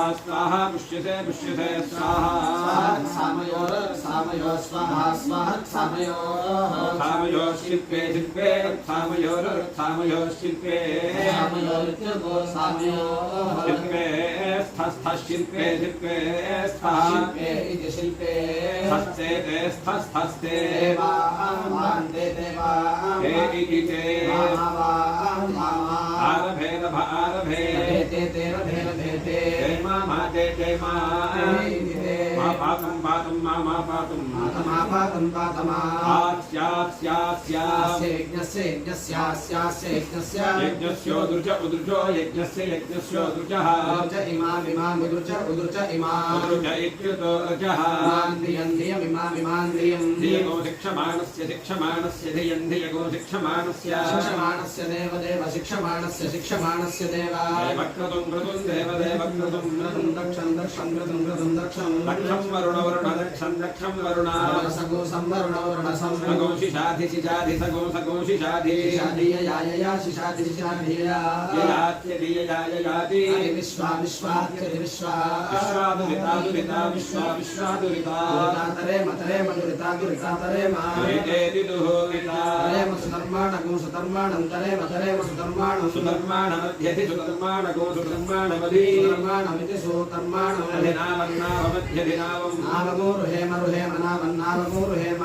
स्वाहा पुष्यसे पुष्यसे स्वाहा सामयोर सामयो स्वाहा स्वाहा सामयोः सामयो शिल्पे शिल्पे सामयोरर्थामयो शिल्पे सामयोरित्यर्थो सामयोः शिल्पे स्थस्थ शिल्पे शिल्पे स्थः शिल्पे इति शिल्पे हस्ते ते स्थस्थस्ते देवान् ते देवान् हे इति ते मामावान् मामा आरभेद भारभे ते ते रभे रभे ते जय मा मा जय जय मा इति ते मा पातुं पातम मा पातम। मातमा पातम। पातमा आस्यास्यास्यास्यज्ञस्य यज्ञस्यास्यास्यज्ञस्य यज्ञस्योदृच उदृचो यज्ञस्य यज्ञस्योदृचः उदृच इमाम् इमाम् उदृच उदृच इमाम् उदृच इत्युदृचः इमाम् धियम् इमाम् इमाम् धियम् धियगो शिक्षमाणस्य शिक्षमाणस्य धियम् धियगो शिक्षमाणस्य शिक्षमाणस्य देव देव शिक्षमाणस्य शिक्षमाणस्य देव। देवक्रतुम् क्रतुम् देवदेवक्रतुम् क्रतुम् दक्षम् दक्षम् क्रतुम् क्रतुम् दक्षम्। दक्षम् वरुणव वरुण दक्षं दक्षं वरुण सगो संवरुणो वरुणसं सगोषिषाधि शिशाधि सगो सगोषिषाधि शिशाधिययायया शिशाधि शिशाधियया ययात्यदिययाययाति हरि विश्वा विश्वात्यधि विश्वा विश्वादुरिता विश्वा विश्वादुरिता दुरितातरे मतरे मधुरिता दुरितातरे मा दुरितेति दुहोरिता तरेम सुधर्माणगो सुधर्माणं तरेम तरेम सुधर्माणं सुधर्माणमध्यधि सुधर्माणगो सुधर्माणमधि सुधर्माणमिति सुधर्माणम् अधिनामन्नावमध्यधिनावम् रुहेम रुहेम नाम नाम रुहेम